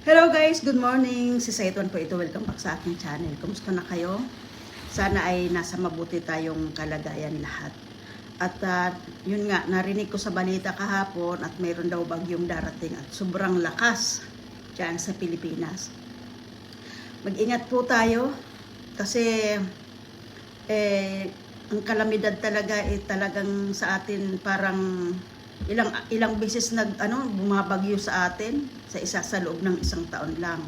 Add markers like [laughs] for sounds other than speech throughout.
Hello guys, good morning. Si Saituan po ito. Welcome back sa aking channel. Kumusta na kayo? Sana ay nasa mabuti tayong kalagayan lahat. At ah, yun nga, narinig ko sa balita kahapon at mayroon daw bagyong darating at sobrang lakas dyan sa Pilipinas. Mag-ingat po tayo kasi eh, ang kalamidad talaga eh talagang sa atin parang ilang ilang beses nag ano bumabagyo sa atin sa isa sa loob ng isang taon lang.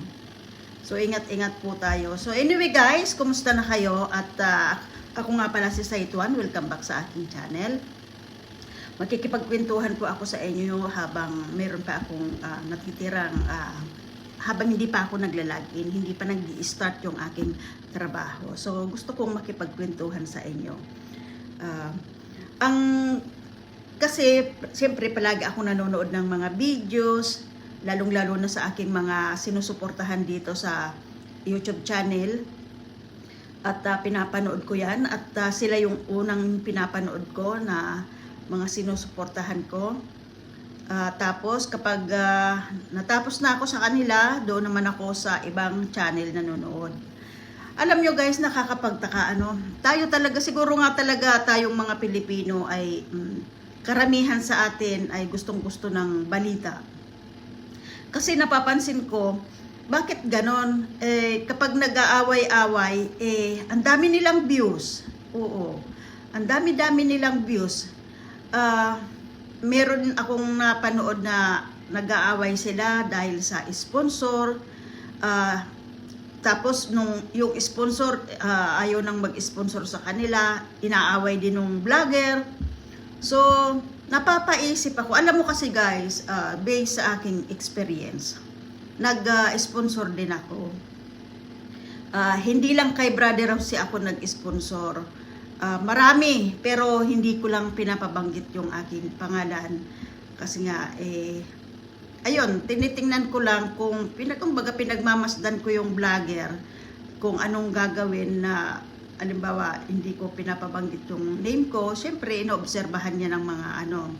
So ingat-ingat po tayo. So anyway guys, kumusta na kayo? At ah, ako nga pala si Saituan. Welcome back sa aking channel. Makikipagkwentuhan po ako sa inyo habang meron pa akong ah, natitirang ah, habang hindi pa ako naglalagin, hindi pa nag-i-start yung aking trabaho. So gusto kong makipagkwentuhan sa inyo. Ah, ang kasi, siyempre, palagi ako nanonood ng mga videos, lalong-lalo na sa aking mga sinusuportahan dito sa YouTube channel. At ah, pinapanood ko yan. At ah, sila yung unang pinapanood ko na mga sinusuportahan ko. Ah, tapos, kapag ah, natapos na ako sa kanila, doon naman ako sa ibang channel nanonood. Alam nyo guys, nakakapagtaka ano. Tayo talaga, siguro nga talaga tayong mga Pilipino ay mm, karamihan sa atin ay gustong gusto ng balita. Kasi napapansin ko, bakit ganon? Eh, kapag nag-aaway-away, eh, ang dami nilang views. Oo. Ang dami-dami nilang views. Ah, meron akong napanood na nag-aaway sila dahil sa sponsor. Ah, tapos nung yung sponsor ah, ayaw nang mag-sponsor sa kanila, inaaway din ng vlogger. So, napapaisip ako. Alam mo kasi guys, ah, based sa aking experience, nag-sponsor din ako. Ah, hindi lang kay Brother Rossi ako nag-sponsor. Ah, marami, pero hindi ko lang pinapabanggit yung aking pangalan. Kasi nga, eh, ayun, tinitingnan ko lang kung, pinagkumbaga pinagmamasdan ko yung vlogger, kung anong gagawin na alimbawa, hindi ko pinapabanggit yung name ko, syempre, inoobserbahan niya ng mga ano,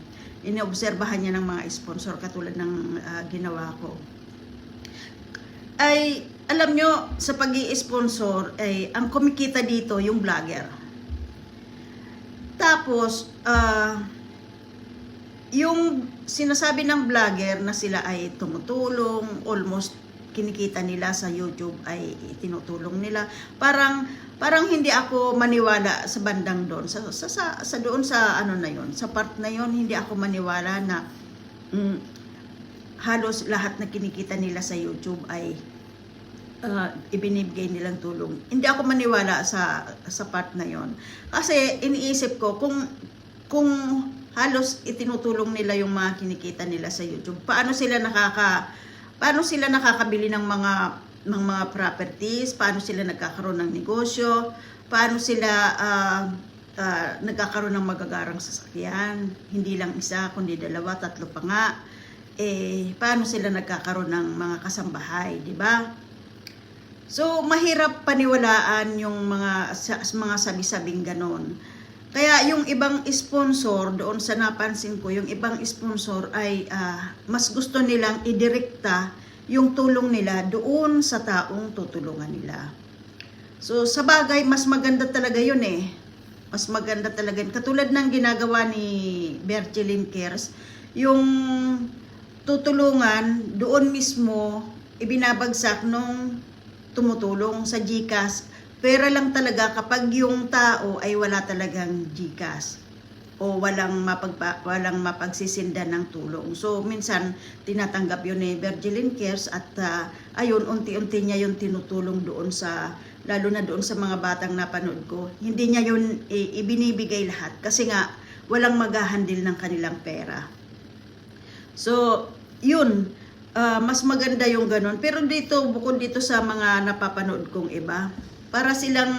inoobserbahan niya ng mga sponsor katulad ng ah, ginawa ko. Ay, alam nyo, sa pag sponsor ay ang kumikita dito yung vlogger. Tapos, ah, yung sinasabi ng vlogger na sila ay tumutulong, almost kinikita nila sa YouTube ay tinutulong nila. Parang parang hindi ako maniwala sa bandang doon. Sa, sa, sa, sa doon sa ano na yon, sa part na yon hindi ako maniwala na mm, halos lahat na kinikita nila sa YouTube ay uh, ibinibigay nilang tulong. Hindi ako maniwala sa sa part na yon. Kasi iniisip ko kung kung halos itinutulong nila yung mga kinikita nila sa YouTube, paano sila nakaka paano sila nakakabili ng mga ng mga properties, paano sila nagkakaroon ng negosyo, paano sila ah, ah, nagkakaroon ng magagarang sasakyan, hindi lang isa, kundi dalawa, tatlo pa nga. Eh, paano sila nagkakaroon ng mga kasambahay, di ba? So, mahirap paniwalaan yung mga mga sabi-sabing ganon. Kaya yung ibang sponsor, doon sa napansin ko, yung ibang sponsor ay ah, mas gusto nilang idirekta yung tulong nila doon sa taong tutulungan nila. So, sa bagay, mas maganda talaga yun eh. Mas maganda talaga. yun. Katulad ng ginagawa ni Bercheline Kers, yung tutulungan doon mismo ibinabagsak nung tumutulong sa GCash. Pera lang talaga kapag yung tao ay wala talagang GCash o walang mapagpa, walang mapagsisinda ng tulong. So minsan tinatanggap yun ni Virgilin Cares at ah, ayun unti-unti niya yung tinutulong doon sa lalo na doon sa mga batang napanood ko. Hindi niya yun i- ibinibigay lahat kasi nga walang maghahandle ng kanilang pera. So, yun, ah, mas maganda yung ganun. Pero dito, bukod dito sa mga napapanood kong iba, para silang,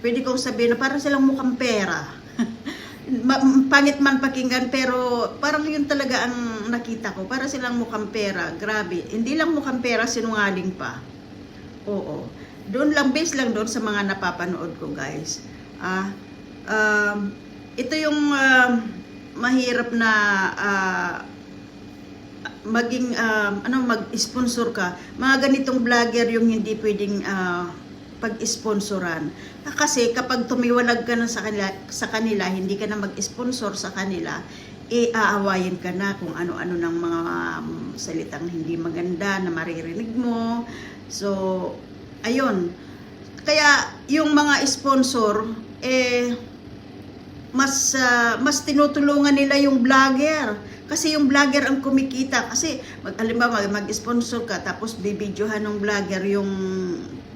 pwede kong sabihin na para silang mukhang pera. [laughs] Pangit man pakinggan, pero parang yun talaga ang nakita ko. Para silang mukhang pera. Grabe. Hindi lang mukhang pera, sinungaling pa. Oo. Doon lang, base lang doon sa mga napapanood ko, guys. Ah, um, ito yung ah, mahirap na ah, maging um, ano mag-sponsor ka. Mga ganitong vlogger yung hindi pwedeng ah, pag-sponsoran. Kasi kapag tumiwalag ka na sa kanila, sa kanila hindi ka na mag-sponsor sa kanila, eh aawayin ka na kung ano-ano ng mga um, salitang hindi maganda na maririnig mo. So, ayun. Kaya yung mga sponsor eh mas ah, mas tinutulungan nila yung vlogger kasi yung vlogger ang kumikita kasi mag halimbawa mag-sponsor ka tapos bibidyohan ng vlogger yung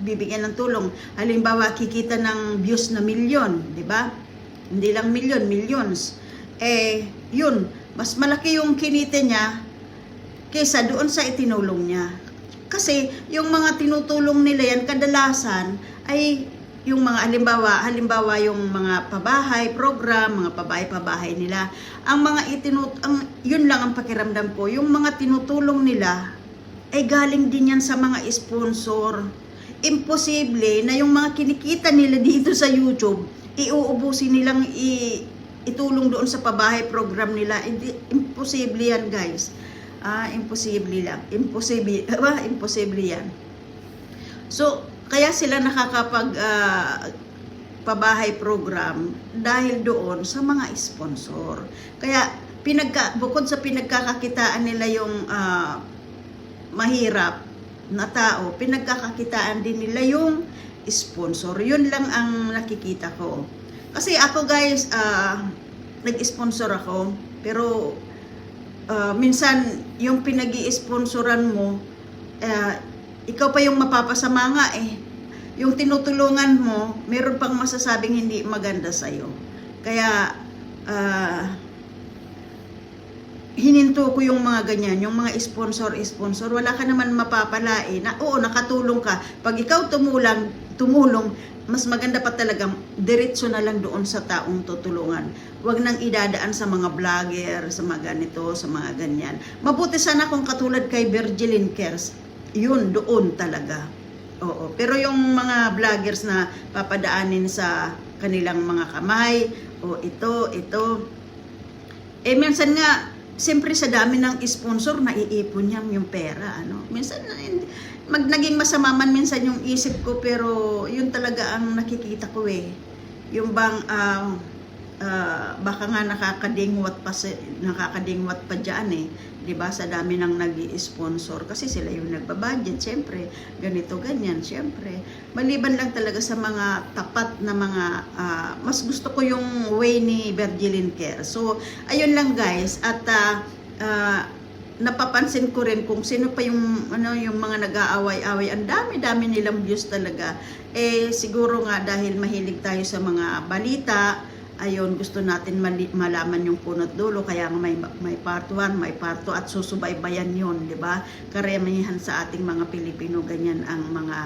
bibigyan ng tulong. Halimbawa kikita ng views na milyon di ba? Hindi lang milyon millions. Eh yun mas malaki yung kinita niya kaysa doon sa itinulong niya. Kasi yung mga tinutulong nila yan kadalasan ay yung mga halimbawa, halimbawa yung mga pabahay program, mga pabahay-pabahay nila. Ang mga itinut ang yun lang ang pakiramdam ko, yung mga tinutulong nila ay galing din yan sa mga sponsor. Imposible na yung mga kinikita nila dito sa YouTube, iuubusin nilang i itulong doon sa pabahay program nila. Hindi, imposible yan, guys. Ah, imposible lang. Imposible, ba? [laughs] Imposible yan. So, kaya sila nakakapag ah, pabahay program dahil doon sa mga sponsor. Kaya pinagka, bukod sa pinagkakakitaan nila yung ah, mahirap na tao, pinagkakakitaan din nila yung sponsor. Yun lang ang nakikita ko. Kasi ako guys, ah, nag-sponsor ako, pero ah, minsan yung pinag sponsoran mo, ah, ikaw pa yung mapapasama nga eh. Yung tinutulungan mo, meron pang masasabing hindi maganda sa'yo. Kaya, ah, hininto ko yung mga ganyan, yung mga sponsor-sponsor, wala ka naman mapapalain na, oo, nakatulong ka. Pag ikaw tumulang, tumulong, mas maganda pa talaga, diretso na lang doon sa taong tutulungan. Huwag nang idadaan sa mga vlogger, sa mga ganito, sa mga ganyan. Mabuti sana kung katulad kay Virgilin Kers, yun, doon talaga. Oo. Pero yung mga vloggers na papadaanin sa kanilang mga kamay, o ito, ito, eh minsan nga, siyempre sa dami ng sponsor, naiipon niya yung pera. Ano? Minsan, mag, naging masama man minsan yung isip ko, pero yun talaga ang nakikita ko eh. Yung bang, ah, ah, baka nga nakakadingwat pa, nakakadingwat pa dyan eh. 'di ba? Sa dami ng nag sponsor kasi sila yung nagbabudget syempre. Ganito ganyan syempre. Maliban lang talaga sa mga tapat na mga ah, mas gusto ko yung way ni Virgilin Care so ayun lang guys. At ah, ah, napapansin ko rin kung sino pa yung ano yung mga nag-aaway-away ang dami-dami nilang views talaga. Eh siguro nga dahil mahilig tayo sa mga balita ayun, gusto natin malaman yung punot dulo, kaya may, may part 1, may part 2, at susubaybayan yun, di ba? Karamihan sa ating mga Pilipino, ganyan ang mga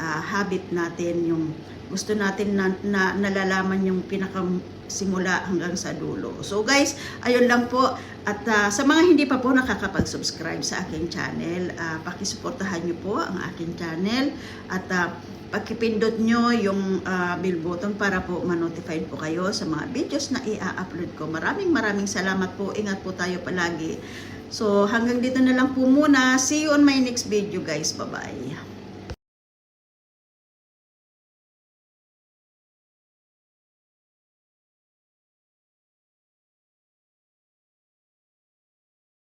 ah, habit natin, yung gusto natin na, na nalalaman yung pinakasimula hanggang sa dulo. So guys, ayun lang po. At ah, sa mga hindi pa po nakakapag-subscribe sa aking channel, ah, pakisuportahan niyo po ang aking channel. At ah, pakipindot nyo yung ah, bell button para po ma-notified po kayo sa mga videos na i-upload ko. Maraming maraming salamat po. Ingat po tayo palagi. So hanggang dito na lang po muna. See you on my next video guys. Bye-bye.